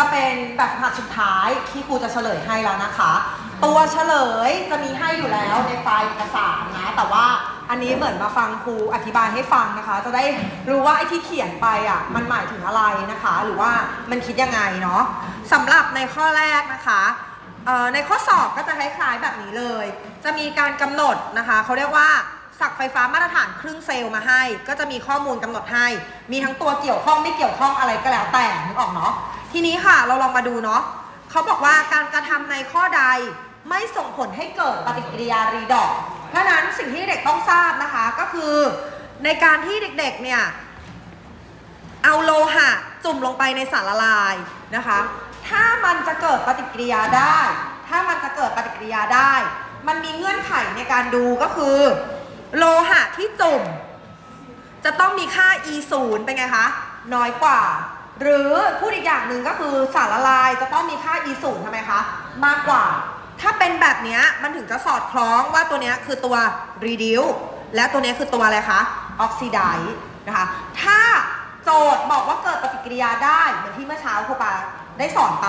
จะเป็นแบบฝึกหัดสุดท้ายที่ครูจะเฉลยให้แล้วนะคะ ตัวเฉลยจะมีให้อยู่แล้วในไฟล์เอกสารนะ แต่ว่าอันนี้เหมือนมาฟังครูอธิบายให้ฟังนะคะ จะได้รู้ว่าไอ้ที่เขียนไปอะมันหมายถึงอะไรนะคะ หรือว่ามันคิดยังไงเนาะสำหรับในข้อแรกนะคะในข้อสอบก็จะคล้ายๆแบบนี้เลย จะมีการกำหนดนะคะเขาเรียกว่าสักไฟฟ้ามาตรฐานครึ่งเซลล์มาให้ ก็จะมีข้อมูลกำหนดให้ มีทั้งตัวเกี่ยวข้องไม่เกี่ยวข้องอะไรก็แล้วแต่นึกออกเนาะ ทีนี้ค่ะเราลองมาดูเนาะเขาบอกว่าการกระทำในข้อใดไม่ส่งผลให้เกิดปฏิกิริยารีดอกเพราะฉะนั้นสิ่งที่เด็กต้องทราบนะคะก็คือในการที่เด็กๆเนี่ยเอาโลหะจุ่มลงไปในสารละลายนะคะ ถ้ามันจะเกิดปฏิกิริยาได้ ถ้ามันจะเกิดปฏิกิริยาได้ มันมีเงื่อนไขในการดูก็คือ โลหะที่จุ่ม จะต้องมีค่า e 0เป็นไงคะ น้อยกว่า หรือพูดอีกอย่างหนึ่งก็คือสารละลายจะต้องมีค่า e 0ทำไมคะ มากกว่า ถ้าเป็นแบบนี้มันถึงจะสอดคล้องว่าตัวนี้คือตัว reduce และตัวนี้คือตัวอะไรคะ oxidize นะคะ ถ้าโจทย์บอกว่าเกิดปฏิกิริยาได้ เหมือนที่เมื่อเช้าครูปาได้สอนไป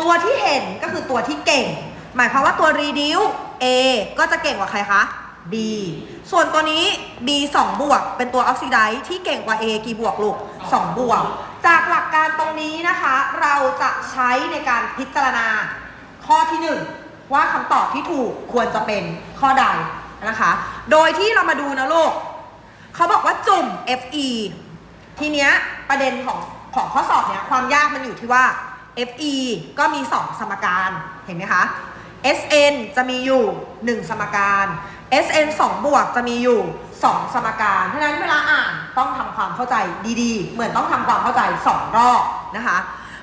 ตัวที่เห็นก็คือตัวที่เก่ง หมายความว่าตัว reduce A ก็จะเก่งกว่าใครคะ B ส่วนตัวนี้ B 2 บวก เป็นตัว oxidize ที่เก่งกว่า A กี่บวกลูก 2 บวก จากหลักการตรงนี้นะคะ เราจะใช้ในการพิจารณา ข้อที่ 1 ว่าคำตอบที่ถูกควรจะเป็นข้อใดนะคะ โดยที่เรามาดูนะลูกเขาบอกว่าจุ่ม FE ทีเนี้ยประเด็นของของข้อสอบเนี้ยความยากมันอยู่ที่ว่า FE ก็มี 2 สมการเห็นไหมคะ SN จะมีอยู่ 1 สมการ SN 2 บวกจะมีอยู่ 2 สมการเพราะฉะนั้นเวลาอ่านต้องทำความเข้าใจดีๆ เหมือนต้องทำความเข้าใจ 2 รอบนะคะ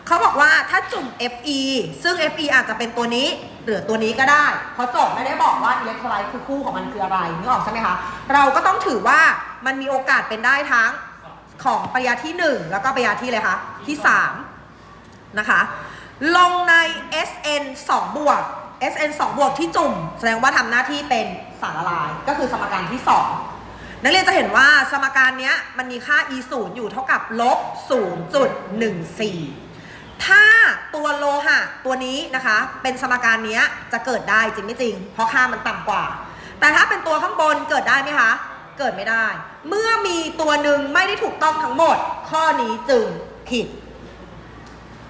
เขาบอกว่าถ้าจุ่ม Fe ซึ่ง Fe อาจจะเป็นตัวนี้หรือตัวนี้ก็ได้ เพราะโจทย์ไม่ได้บอกว่าอิเล็กโทรไลต์คือคู่ของมันคืออะไรนึกออกใช่ไหมคะ เราก็ต้องถือว่ามันมีโอกาสเป็นได้ทั้งของปริยาที่ 1 แล้วก็ปริยาที่เลยคะที่ 3 นะคะ ลงใน SN 2 บวก SN 2บวกที่จุ่ม แสดงว่าทำหน้าที่เป็นสารละลาย ก็คือสมการที่ 2 นักเรียนจะเห็นว่าสมการนี้มันมีค่า e 0อยู่เท่ากับลบ0.14 ถ้าตัวโลหะตัวนี้นะคะ เป็นสมการนี้จะเกิดได้จริงไม่จริง เพราะค่ามันต่ำกว่า แต่ถ้าเป็นตัวข้างบนเกิดได้ไหมคะ เกิดไม่ได้ เมื่อมีตัวหนึ่งไม่ได้ถูกต้องทั้งหมด ข้อนี้จึงผิด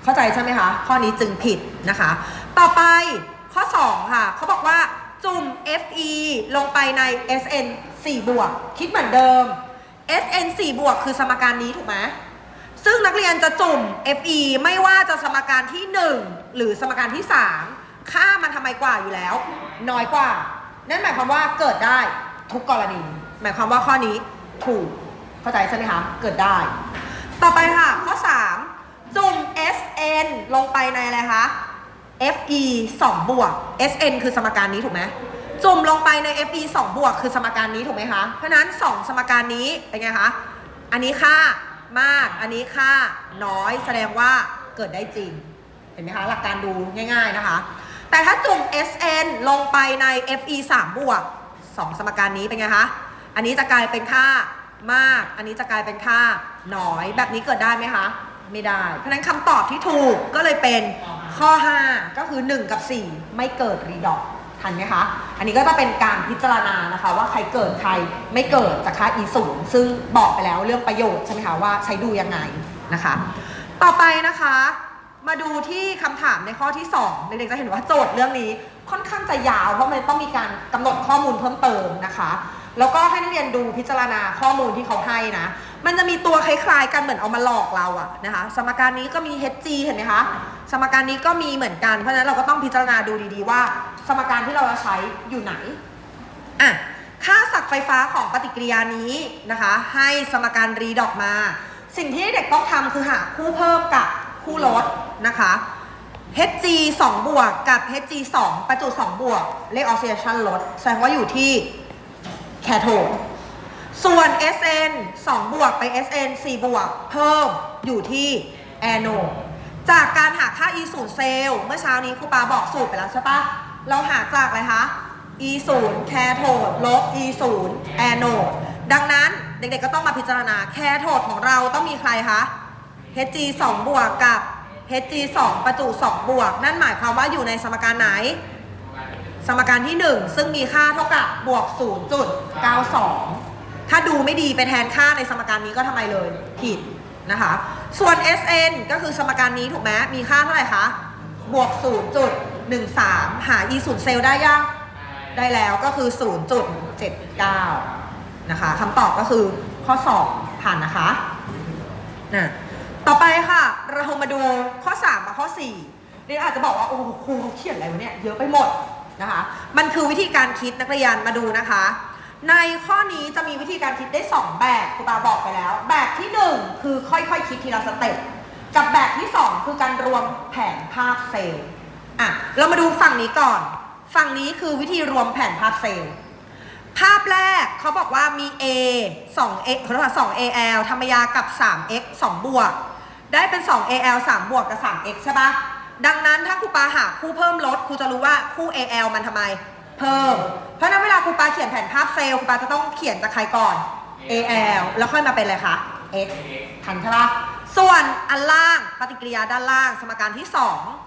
เข้าใจใช่ไหมคะ ข้อนี้จึงผิดนะคะ ต่อไป ข้อ 2 ค่ะ เขาบอกว่าจุ่ม Fe ลงไปใน Sn 4 บวก คิดเหมือนเดิม Sn 4 บวกคือสมการนี้ถูกไหมซึ่งนักเรียนจะจุ่ม Fe ไม่ว่าจะสมการที่ 1 หรือสมการที่ 3 ค่ามันทำไมกว่าอยู่แล้ว น้อยกว่า นั่นหมายความว่าเกิดได้ทุกกรณี หมายความว่าข้อนี้ถูก เข้าใจใช่ไหมคะ เกิดได้ ต่อไปค่ะ ข้อ 3 จุ่ม Sn ลงไปในอะไรคะ Fe 2 บวก Sn คือสมการนี้ถูกไหมจุ่มลงไปใน Fe 2 บวก คือสมการนี้ถูกไหมคะ เพราะนั้น 2 สมการนี้เป็นไงคะ อันนี้ค่ามาก อันนี้ค่าน้อยแสดงว่าเกิดได้จริง เห็นไหมคะ หลักการดูง่าย ๆนะคะ แต่ถ้าจุ่ม Sn ลงไปใน Fe 3 บวก 2 สมการนี้เป็นไงคะ อันนี้จะกลายเป็นค่ามาก อันนี้จะกลายเป็นค่าน้อย แบบนี้เกิดได้ไหมคะ ไม่ได้ เพราะนั้นคำตอบที่ถูกก็เลยเป็น ข้อ 5 ก็คือ 1 กับ 4 ไม่เกิดรีดอกทันไหมคะ อันนี้ก็จะเป็นการพิจารณานะคะ ว่าใครเกิดใครไม่เกิดจากค่า e 0ซึ่งบอกไปแล้วเรื่องประโยชน์ใช่ไหมคะว่าใช้ดูยังไงนะคะ ต่อไปนะคะ มาดูที่คำถามในข้อที่ 2 เด็กๆจะเห็นว่าโจทย์เรื่องนี้ค่อนข้างจะยาว เพราะมันต้องมีการกำหนดข้อมูลเพิ่มเติมนะคะ แล้วก็ให้นักเรียนดูพิจารณาข้อมูลที่เขาให้นะ มันจะมีตัวคล้ายๆกันเหมือนเอามาหลอกเราอะนะคะ สมการนี้ก็มี hg เห็นไหมคะ สมการนี้ก็มีเหมือนกัน เพราะฉะนั้นเราก็ต้องพิจารณาดูดีๆว่า สมการที่เราจะใช้อยู่ไหน อะ ค่าศักย์ไฟฟ้าของปฏิกิริยานี้นะคะ ให้สมการรีดออกมา สิ่งที่เด็กต้องทำคือหาคู่เพิ่มกับคู่ลดนะคะ Hg 2 บวกกับ Hg 2 ประจุ 2 บวกเลขออกซิเดชันลด แสดงว่าอยู่ที่แคโทด ส่วน Sn 2 บวกไป Sn 4 บวก เพิ่มอยู่ที่แอนโนจากการหาค่า E 0เซลเมื่อเช้านี้ครูปาบอกสูตรไปแล้วใช่ปะเราหาจากอะไรคะ E 0แคโทดลบ E 0แอนโนดดังนั้นเด็กๆก็ต้องมาพิจารณาแคโทดของเราต้องมีใครคะ Hg 2 บวกกับ Hg 2 ประจุ 2 บวก นั่นหมายความว่าอยู่ในสมการไหน สมการที่ 1 ซึ่งมีค่าเท่ากับบวก 0.92 ถ้าดูไม่ดีไปแทนค่าในสมการนี้ก็ทำไมเลยผิดนะคะ ส่วน Sn ก็คือสมการนี้ถูกไหมมีค่าเท่าไหร่คะ บวก 0.13 หา e 0เซลล์ได้ยัง ได้แล้วก็คือ 0.79 นะคะคำตอบก็คือข้อ 2 ผ่านนะคะนะต่อไปค่ะ เรามาดูข้อ 3 กับข้อ 4 เรียนอาจจะบอกว่า โอ้โหครูเขาเขียนอะไรวะเนี่ย เยอะไปหมดนะคะ มันคือวิธีการคิดนักเรียนมาดูนะคะ ในข้อนี้จะมีวิธีการคิดได้ 2 แบบครูบาบอกไปแล้ว แบบที่ 1 คือค่อยๆคิดทีละสเต็ปกับแบบที่ 2 คือการรวมแผนภาพเซลล์อะเรามาดูฝั่งนี้ก่อน ฝั่งนี้คือวิธีรวมแผนภาพเซลล์ภาพแรกเขาบอกว่ามี A 2 x เขาเรียกว่า2 AL ธรรมยากับ 3x 2 บวก ได้เป็น 2 AL 3 บวกกับ 3x ใช่ปะดังนั้นถ้าครูปาหาคู่เพิ่มลดครูจะรู้ว่าคู่ AL มันทำไม เพิ่ม เพราะฉะนั้นเวลาครูปาเขียนแผนภาพเซลล์ครูปาจะต้องเขียนจากใครก่อน AL แล้วค่อยมาเป็นอะไรคะ x ทันใช่ปะส่วนอันล่างปฏิกิริยาด้านล่างสมการที่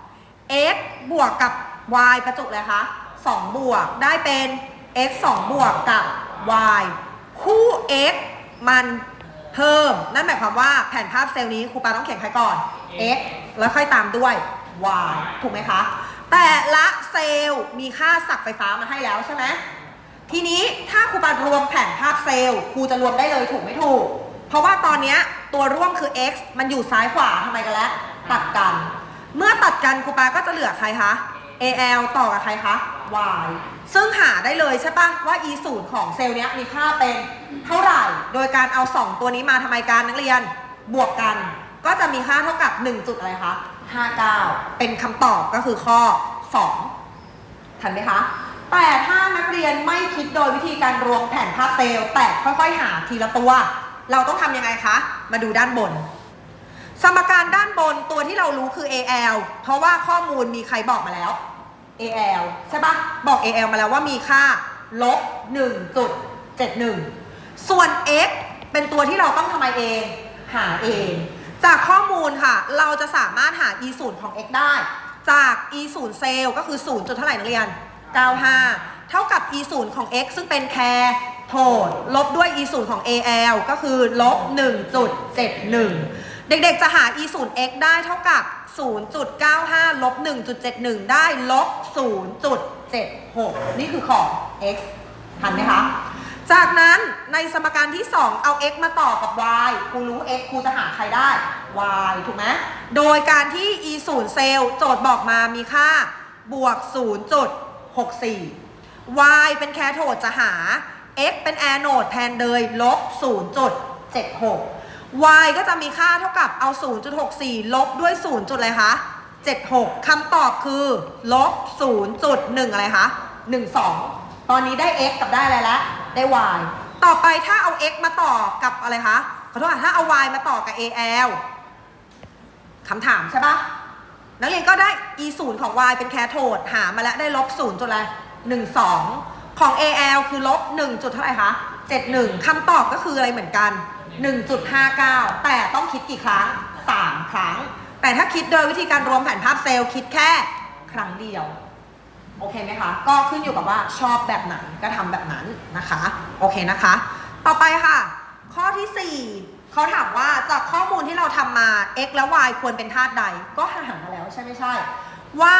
2 x บวกกับ y ประจุเลยคะ2บวกได้เป็น x 2บวกกับ y คู่ x มันเพิ่ม นั่นหมายความว่าแผนภาพเซลล์นี้ครูปาต้องเขียนใครก่อน x แล้วค่อยตามด้วย y ถูกไหมคะ แต่ละเซลล์มีค่าศักย์ไฟฟ้ามาให้แล้วใช่ไหมทีนี้ถ้าครูปารวมแผนภาพเซลล์ครูจะรวมได้เลยถูกไม่ถูก เพราะว่าตอนเนี้ยตัวร่วมคือ x มันอยู่ซ้ายขวาทำไมกันแล้วตัดกัน เมื่อตัดกันครูปาก็จะเหลือใครคะ al ต่อกับใครคะ y ซึ่งหาได้เลยใช่ปะว่า e 0ของเซลล์เนี้ยมีค่าเป็นเท่าไหร่ โดยการเอา 2 ตัวนี้มาทำไมการนักเรียนบวกกัน ก็จะมีค่าเท่ากับ1จุดอะไรคะ 59 เป็นคำตอบก็คือข้อ 2 ทันไหมคะ แต่ถ้านักเรียนไม่คิดโดยวิธีการรวมแผ่นภาพเซลล์แต่ค่อยๆ หาทีละตัว เราต้องทำยังไงคะ มาดูด้านบน สมการด้านบนตัวที่เรารู้คือ AL เพราะว่าข้อมูลมีใครบอกมาแล้ว AL ใช่ปะบอก AL มาแล้วว่ามีค่าลบ 1.71 ส่วน x เป็นตัวที่เราต้องทำไมเอง หาเอง จากข้อมูลค่ะ เราจะสามารถหา e 0ของ x ได้ จาก e 0เซลล์ก็คือ0จุดเท่าไหร่นักเรียน 95 เท่ากับ e 0ของ x ซึ่งเป็นแคร์โทดลบด้วย e 0ของ al ก็คือลบ1.71 เด็กๆจะหา e 0 x ได้เท่ากับ 0.95ลบ1.71 ได้ลบ0.76 นี่คือของ x ทันไหมคะ จากนั้นในสมการที่ 2 เอา x มาต่อกับ y ครูรู้ x ครูจะหาใครได้ y ถูกไหมโดยการที่ e 0เซลล์โจทย์บอกมามีค่าบวก 0.64 y เป็นแคโทดจะหา x เป็นแอโนดแทนเลยลบ 0.76 y ก็จะมีค่าเท่ากับเอา 0.64 ลบด้วย 0. จุดอะไรคะ 76 คำตอบคือลบ 0.1 อะไรคะ 12 ตอนนี้ได้ x กับได้อะไรแล้ว ได้ y ต่อไปถ้าเอา x มาต่อกับอะไรคะ ขอโทษค่ะถ้าเอา y มาต่อกับ al คำถามใช่ปะนักเรียนก็ได้ e 0ของ y เป็นแคโทดหามาแล้วได้ลบ0จุดอะไร12ของ al คือลบ1จุดเท่าไหร่คะ71คำตอบก็คืออะไรเหมือนกัน1.59แต่ต้องคิดกี่ครั้ง3ครั้ง แต่ถ้าคิดโดยวิธีการรวมแผนภาพเซลล์คิดแค่ครั้งเดียว โอเคไหมคะ ก็ขึ้นอยู่กับว่าชอบแบบไหนก็ทำแบบนั้นนะคะ โอเคนะคะ ต่อไปค่ะ ข้อที่ 4 เขาถามว่าจากข้อมูลที่เราทำมา x และ y ควรเป็นธาตุใด ก็หามาแล้วใช่ไม่ใช่ ว่า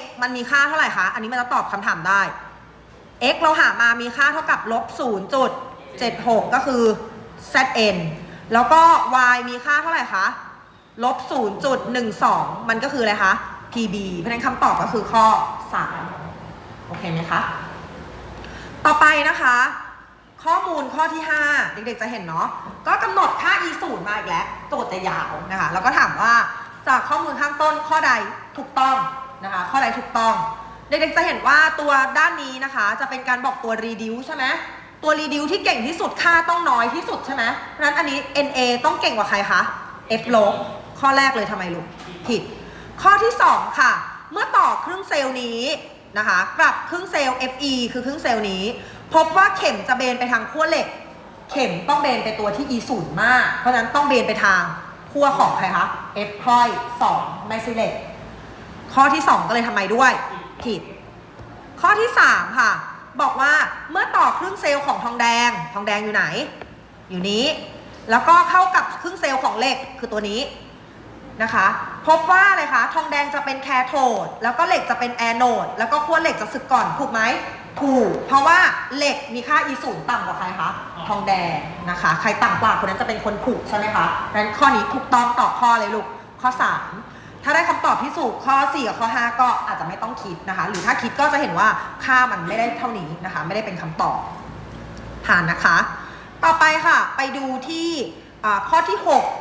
x มันมีค่าเท่าไหร่คะ อันนี้มันจะตอบคำถามได้ x เราหามามีค่าเท่ากับลบ0.76 ก็คือ zn แล้วก็ y มีค่าเท่าไหร่คะลบ0.12 มันก็คืออะไรคะ pb เพราะฉะนั้นคำตอบก็คือข้อ 3โอเคไหมคะ ต่อไปนะคะ ข้อมูลข้อที่ 5 เด็กๆจะเห็นเนาะก็กำหนดค่า e 0มาอีกแล้วโจทย์จะยาวนะคะ แล้วก็ถามว่าจากข้อมูลข้างต้นข้อใดถูกต้องนะคะ ข้อใดถูกต้อง เด็กๆจะเห็นว่าตัวด้านนี้นะคะ จะเป็นการบอกตัว reduce ใช่ไหมตัว reduce ที่เก่งที่สุดค่าต้องน้อยที่สุดใช่ไหมเพราะฉะนั้นอันนี้ na ต้องเก่งกว่าใครคะ f ลบข้อแรกเลยทำไมลูกผิด ข้อที่ 2 ค่ะ มื่อต่อครึ่งเซลล์นี้นะคะกลับครึ่งเซลล์ fe คือครึ่งเซลล์นี้ พบว่าเข็มจะเบนไปทางขั้วเหล็ก เข็มต้องเบนไปตัวที่ e 0มาก เพราะฉะนั้นต้องเบนไปทางขั้วของใครคะ F ค่อย2ไมซิเลตข้อที่ 2 ก็เลยทำไมด้วยผิด ข้อที่ 3 ค่ะ บอกว่าเมื่อต่อครึ่งเซลล์ของทองแดง ทองแดงอยู่ไหน อยู่นี้ แล้วก็เข้ากับครึ่งเซลล์ของเหล็กคือตัวนี้ นะคะ พบว่าอะไรคะ ทองแดงจะเป็นแคโทด แล้วก็เหล็กจะเป็นแอนโนดแล้วก็ขั้วเหล็กจะสึกก่อน ถูกไหม ถูก เพราะว่าเหล็กมีค่า E ศูนย์ต่ำกว่าใครคะ ทองแดงนะคะ ใครต่ำกว่าคนนั้นจะเป็นคนถูกใช่ไหมคะดังนั้นข้อนี้ถูกต้องตอบข้อเลยลูก ข้อ 3 ถ้าได้คำตอบที่ถูกข้อ 4 กับข้อ 5 ก็อาจจะไม่ต้องคิดนะคะ หรือถ้าคิดก็จะเห็นว่าค่ามันไม่ได้เท่านี้นะคะ ไม่ได้เป็นคำตอบ ผ่านนะคะ ต่อไปค่ะ ไปดูที่อ่าข้อที่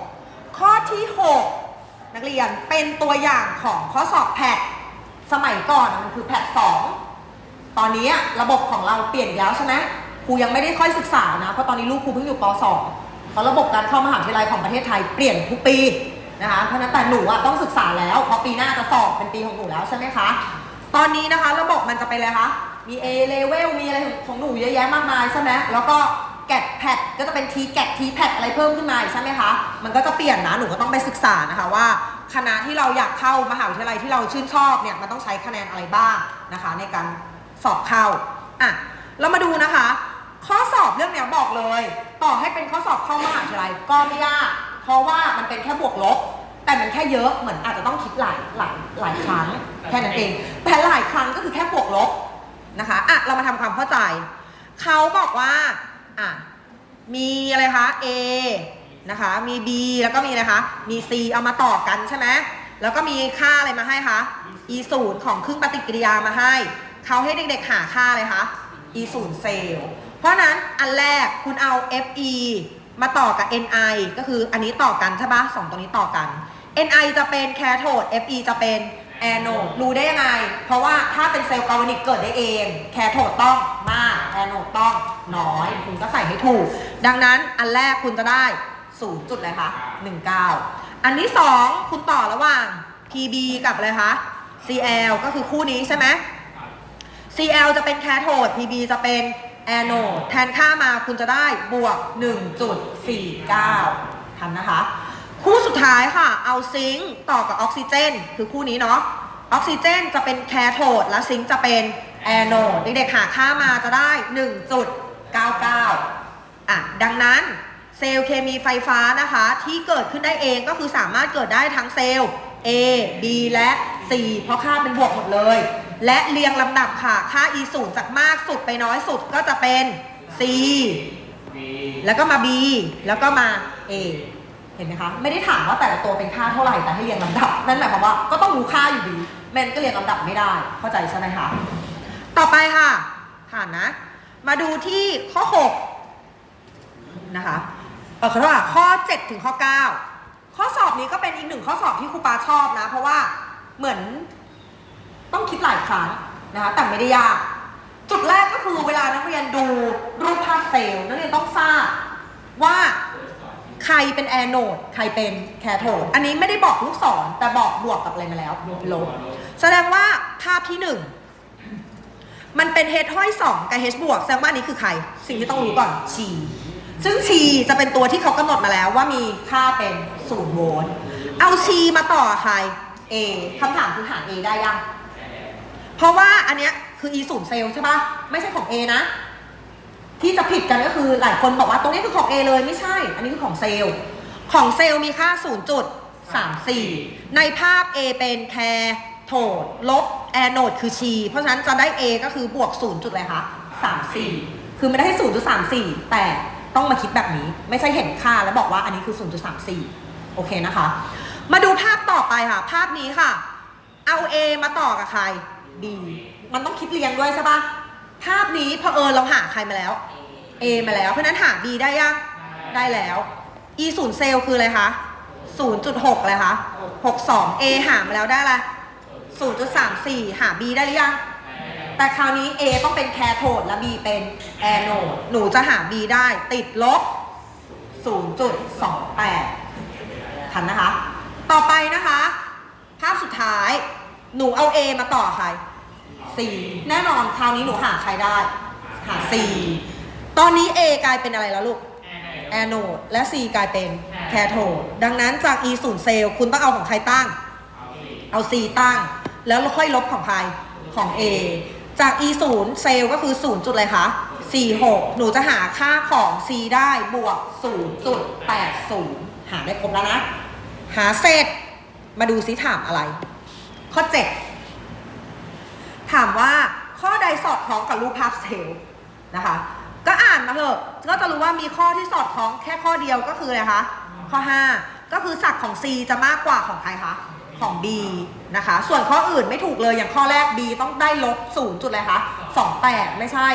6 ข้อที่ 6 นักเรียนเป็นตัวอย่างของข้อสอบแพทสมัยก่อนมันคือแพทสองตอนนี้ระบบของเราเปลี่ยนแล้วใช่ไหมครูยังไม่ได้ค่อยศึกษานะ เพราะตอนนี้ลูกครูเพิ่งอยู่ป .2 เพราะระบบการเข้ามหาวิทยาลัยของประเทศไทยเปลี่ยนทุกปีนะคะเพราะนั้นแต่หนูอะต้องศึกษาแล้วเพราะปีหน้าจะสอบเป็นปีของหนูแล้วใช่ไหมคะ ตอนนี้นะคะระบบมันจะเป็นอะไรคะมี A level มีอะไรของหนูเยอะแยะมากมายใช่ไหมแล้วก็ แกดแพดก็จะเป็น T แกด T แพดอะไรเพิ่มขึ้นมาอีกใช่ไหมคะ มันก็จะเปลี่ยนนะ หนูก็ต้องไปศึกษานะคะว่า คณะที่เราอยากเข้ามหาวิทยาลัยที่เราชื่นชอบเนี่ย มันต้องใช้คะแนนอะไรบ้างนะคะ ในการสอบเข้า อะ เรามาดูนะคะ ข้อสอบเรื่องเนี้ยบอกเลย ต่อให้เป็นข้อสอบเข้ามหาวิทยาลัยก็ไม่ยาก เพราะว่ามันเป็นแค่บวกลบ แต่มันแค่เยอะ เหมือนอาจจะต้องคิดหลายหลายหลายครั้งแค่นั้นเอง แต่หลายครั้งก็คือแค่บวกลบนะคะ อะ เรามาทำความเข้าใจ เขาบอกว่า อะมีอะไรคะ A นะคะ มี B แล้วก็มีอะไรคะ มี C เอามาต่อกันใช่ไหมแล้วก็มีค่าอะไรมาให้คะ E ศูนย์ของครึ่งปฏิกิริยามาให้ เขาให้เด็กๆหาค่าเลยคะ E ศูนย์เซลล์เพราะนั้นอันแรกคุณเอา Fe มาต่อกับ Ni ก็คืออันนี้ต่อกันใช่ปะสองตัวนี้ต่อกัน Ni จะเป็นแคโทด Fe จะเป็นแอนโนดรู้ได้ยังไง เพราะว่าถ้าเป็นเซลล์กาลวานิกเกิดได้เอง แคโทดต้องมากแอนโนดต้อง น้อย คุณก็ใส่ให้ถูก ดังนั้นอันแรกคุณจะได้0จุดเลยคะ19 อันที่ 2 คุณต่อระหว่าง Pb กับอะไรคะ Cl ก็คือคู่นี้ใช่ไหม Cl จะเป็นแคโทด Pb จะเป็นแอนโนดแทนค่ามาคุณจะได้บวก 1.49ทันนะคะ คู่สุดท้ายค่ะ เอาซิงค์ต่อกับออกซิเจน คือคู่นี้เนาะ ออกซิเจนจะเป็นแคโทดและซิงค์จะเป็นแอนโนดเด็กๆหาค่ามาจะได้ 1. 1.99อะดังนั้นเซลล์เคมีไฟฟ้านะคะที่เกิดขึ้นได้เองก็คือสามารถเกิดได้ทั้งเซลล์ A B และ C เพราะค่าเป็นบวกหมดเลย และเรียงลำดับค่ะ ค่า E 0จากมากสุดไปน้อยสุดก็จะเป็น C แล้วก็มา B แล้วก็มา A เห็นไหมคะ ไม่ได้ถามว่าแต่ละตัวเป็นค่าเท่าไหร่แต่ให้เรียงลำดับ นั่นหมายความว่าก็ต้องรู้ค่าอยู่ดีแมนก็เรียงลำดับไม่ได้ เข้าใจใช่ไหมคะ ต่อไปค่ะ ผ่านนะ มาดูที่ข้อ 6 นะคะเออขอโทษค่ะข้อ 7 ถึงข้อ 9 ข้อสอบนี้ก็เป็นอีกหนึ่งข้อสอบที่ครูปาชอบนะ เพราะว่าเหมือนต้องคิดหลายครั้งนะคะแต่ไม่ได้ยาก จุดแรกก็คือเวลานักเรียนดูรูปภาพเซลล์นักเรียนต้องทราบว่าใครเป็นแอนโนดใครเป็นแคโทดอันนี้ไม่ได้บอกลูกศรแต่บอกบวกกับอะไรมาแล้วลบแสดงว่าภาพที่หนึ่ง มันเป็น H ห้อย2กับ H บวกแสดงว่าอันนี้คือใคร สิ่งที่ต้องรู้ก่อนชีซึ่งชีจะเป็นตัวที่เขากำหนดมาแล้วว่ามีค่าเป็น0โวลต์เอาชีมาต่อกับใคร A คำถามคือหา A ได้ยัง เพราะว่าอันเนี้ยคือ E 0เซลล์ใช่ปะไม่ใช่ของ A นะ ที่จะผิดกันก็คือหลายคนบอกว่าตรงนี้คือของ A เลยไม่ใช่ อันนี้คือของเซลล์ ของเซลล์มีค่า 0.34 ในภาพ A เป็นแค โทดลบแอนโนดคือชี เพราะฉะนั้นจะได้ A ก็คือบวก0จุดอะไรคะ34 คือไม่ได้ให้0.34 แต่ต้องมาคิดแบบนี้ ไม่ใช่เห็นค่าแล้วบอกว่าอันนี้คือ 0.34 โอเคนะคะ มาดูภาพต่อไปค่ะ ภาพนี้ค่ะ เอา A มาต่อกับใคร B มันต้องคิดเรียงด้วยใช่ปะภาพนี้พอเออเราหาใครมาแล้ว A มาแล้ว เพราะฉะนั้นหา B ได้ยัง ได้แล้ว E ศูนย์เซลล์คืออะไรคะ0.6เลยคะ62 A หามาแล้วได้ละ 0.34 หา B ได้หรือยัง แต่คราวนี้ A ต้องเป็นแคโทดและ B เป็นแอนโนด หนูจะหา B ได้ติดลบ 0.28 ทันนะคะ ต่อไปนะคะ ภาพสุดท้าย หนูเอา A มาต่อใคร C แน่นอนคราวนี้หนูหาใครได้ หา C ตอนนี้ A กลายเป็นอะไรแล้วลูก แอนโนด และ C กลายเป็นแคโทด ดังนั้นจาก e ศูนย์เซลล์คุณต้องเอาของใครตั้ง เอา c ตั้ง แล้วค่อยลบของใครของ a จาก e ศูนย์เซลล์ก็คือ0จุดอะไรคะ46 หนูจะหาค่าของ c ได้บวก 0.80 หาได้ครบแล้วนะ หาเสร็จ มาดูซิถามอะไร ข้อ 7 ถามว่าข้อใดสอดคล้องกับรูปภาพเซลล์นะคะ ก็อ่านมาเถอะ ก็จะรู้ว่ามีข้อที่สอดคล้องแค่ข้อเดียวก็คืออะไรคะ ข้อ 5 ก็คือศักของ C จะมากกว่าของใครคะ ของ B นะคะ ส่วนข้ออื่นไม่ถูกเลยอย่างข้อแรก B ต้องได้ลบ0จุดอะไรคะ28 ไม่ใช่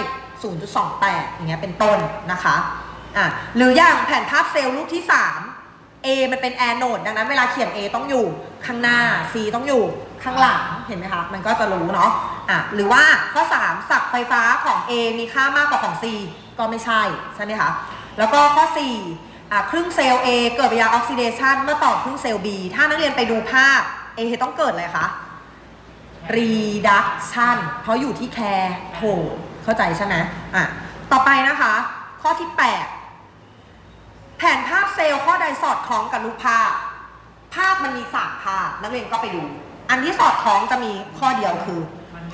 0.28 อย่างเงี้ยเป็นต้นนะคะอะหรืออย่างแผ่นภาพเซลล์รูปที่ 3 A มันเป็นแอนโนดดังนั้นเวลาเขียน A ต้องอยู่ข้างหน้า C ต้องอยู่ข้างหลังเห็นไหมคะมันก็จะรู้เนาะอะหรือว่าข้อ 3 ศักไฟฟ้าของ A มีค่ามากกว่าของ C ก็ไม่ใช่ใช่ไหมคะแล้วก็ข้อ 4 อะครึ่งเซลล์ A เกิดปฏิกิริยาออกซิเดชันเมื่อต่อครึ่งเซลล์ B ถ้านักเรียนไปดูภาพ A ต้องเกิดอะไรคะ reduction เพราะอยู่ที่แคร์โทเข้าใจใช่ไหมอะต่อไปนะคะ ข้อที่ 8 แผนภาพเซลล์ข้อใดสอดคล้องกับรูปภาพ ภาพมันมีสามภาพ นักเรียนก็ไปดู อันที่สอดคล้องจะมีข้อเดียวคือ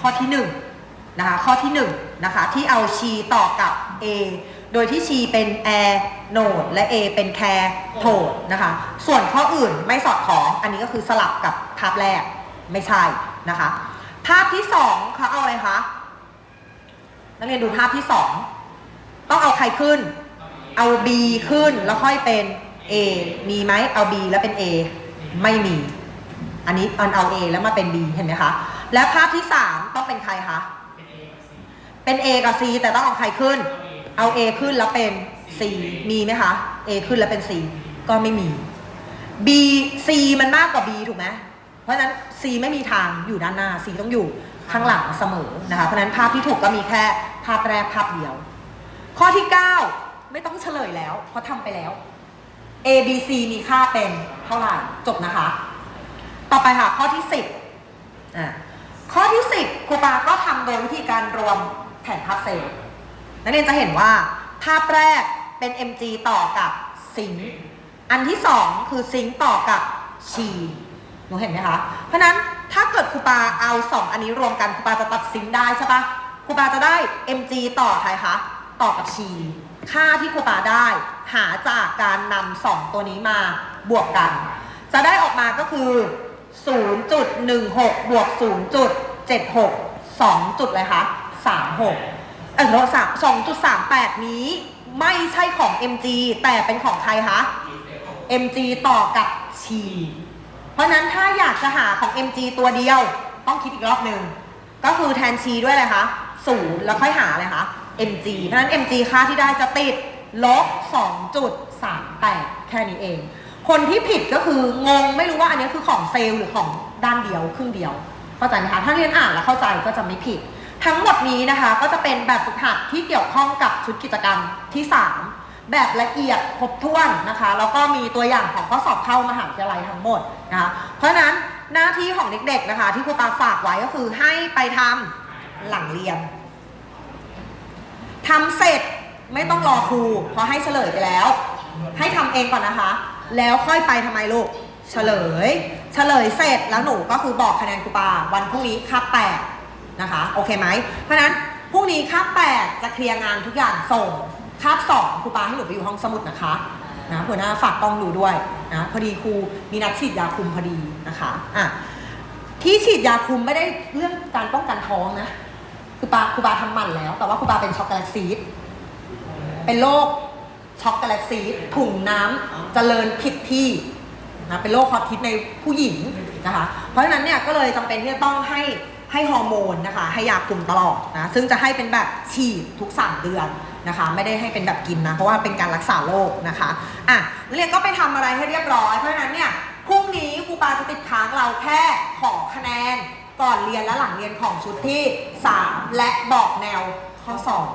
ข้อที่1นะคะข้อที่1นะคะที่เอาชีต่อกับ A โดยที่ชีเป็นแอร์โนดและ A เป็นแคโทดนะคะ ส่วนข้ออื่นไม่สอดคล้อง อันนี้ก็คือสลับกับภาพแรกไม่ใช่นะคะ ภาพที่สองเขาเอาอะไรคะ นักเรียนดูภาพที่สองต้องเอาใครขึ้น เอา B ขึ้นแล้วค่อยเป็น A มีไหมเอา B แล้วเป็น A ไม่มี อันนี้อันเอา A แล้วมาเป็น B เห็นไหมคะ และภาพที่สามต้องเป็นใครคะ เป็น A กับ C แต่ต้องเอาใครขึ้น เอา A ขึ้นแล้วเป็น C มีไหมคะ A ขึ้นแล้วเป็น C ก็ไม่มี B C มันมากกว่า B ถูกไหมเพราะฉะนั้น C ไม่มีทางอยู่ด้านหน้า C ต้องอยู่ข้างหลังเสมอนะคะ เพราะฉะนั้นภาพที่ถูกก็มีแค่ภาพแรกภาพเดียว ข้อที่ 9 ไม่ต้องเฉลยแล้ว เพราะทำไปแล้ว A B C มีค่าเป็นเท่าไหร่จบนะคะ ต่อไปค่ะข้อที่ 10อะข้อที่ 10ครูปาก็ทำโดยวิธีการรวมแผนภาพเซลล์ นักเรียนจะเห็นว่าภาพแรกเป็น mg ต่อกับซิงอันที่2คือซิงต่อกับชีหนูเห็นไหมคะ เพราะนั้นถ้าเกิดครูปาเอา2อันนี้รวมกันครูปาจะตัดซิงได้ใช่ปะครูปาจะได้ mg ต่อใครคะต่อกับชี ค่าที่ครูปาได้หาจากการนำสองตัวนี้มาบวกกัน จะได้ออกมาก็คือ 0.16 บวก 0.76 2จุดเลยคะ36 เออสามสองจุดสามแปดนี้ไม่ใช่ของ MG แต่เป็นของใครคะ MG ต่อกับชีเพราะนั้นถ้าอยากจะหาของ MG ตัวเดียว ต้องคิดอีกรอบหนึ่งก็คือแทนชีด้วยอะไรคะศูนย์แล้วค่อยหาอะไรคะ MG เพราะฉะนั้น MG ค่าที่ได้จะติดลบ2.38 แค่นี้เอง คนที่ผิดก็คืองงไม่รู้ว่าอันนี้คือของเซลล์หรือของด้านเดียวครึ่งเดียวเข้าใจไหมคะถ้าเรียนอ่านแล้วเข้าใจก็จะไม่ผิด ทั้งหมดนี้นะคะก็จะเป็นแบบฝึกหัดที่เกี่ยวข้องกับชุดกิจกรรมที่ 3 แบบละเอียดครบถ้วนนะคะ แล้วก็มีตัวอย่างของข้อสอบเข้ามหาวิทยาลัยทั้งหมดนะคะเพราะฉะนั้นหน้าที่ของเด็กๆนะคะ ที่ครูปาฝากไว้ก็คือให้ไปทำหลังเรียนทำเสร็จไม่ต้องรอครูเพราะให้เฉลยไปแล้ว ให้ทำเองก่อนนะคะ แล้วค่อยไปทำไมลูกเฉลย เฉลยเสร็จแล้วหนูก็คือบอกคะแนนครูปาวันพรุ่งนี้คาบแปด นะคะ โอเคไหม เพราะนั้นพรุ่งนี้คาบแปดจะเคลียร์งานทุกอย่างส่งคาบสองครูปาให้หนูไปอยู่ห้องสมุดนะคะนะหัวหน้าฝากกล้องดูด้วยนะพอดีครูมีนัดฉีดยาคุมพอดีนะคะอะที่ฉีดยาคุมไม่ได้เรื่องการป้องกันท้องนะครูปาครูปาทำหมันแล้ว แต่ว่าครูปาเป็นช็อกโกแลตซีดเป็นโรคช็อกโกแลตซีดถุงน้ำเจริญผิดที่นะเป็นโรคฮอตฮิตในผู้หญิงนะคะ เพราะฉะนั้นเนี่ยก็เลยจำเป็นที่จะต้องให้ ให้ฮอร์โมนนะคะ ให้ยาคุมตลอดนะ ซึ่งจะให้เป็นแบบฉีดทุก 3 เดือนนะคะ ไม่ได้ให้เป็นแบบกินนะ เพราะว่าเป็นการรักษาโรคนะคะ อะนักเรียนก็ไปทำอะไรให้เรียบร้อย เพราะฉะนั้นเนี่ย พรุ่งนี้ครูปาจะติดค้างเราแค่ขอคะแนน ก่อนเรียนและหลังเรียนของชุดที่ 3 และบอกแนวข้อสอบ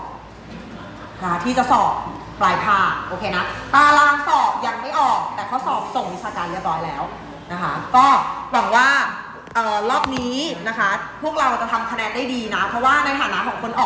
นะคะที่จะสอบปลายภาคโอเคนะ ตารางสอบยังไม่ออก แต่ข้อสอบส่งวิชาการเรียบร้อยแล้วนะคะ ก็หวังว่า เออรอบนี้นะคะ พวกเราจะทำคะแนนได้ดีนะ เพราะว่าในฐานะของคนออก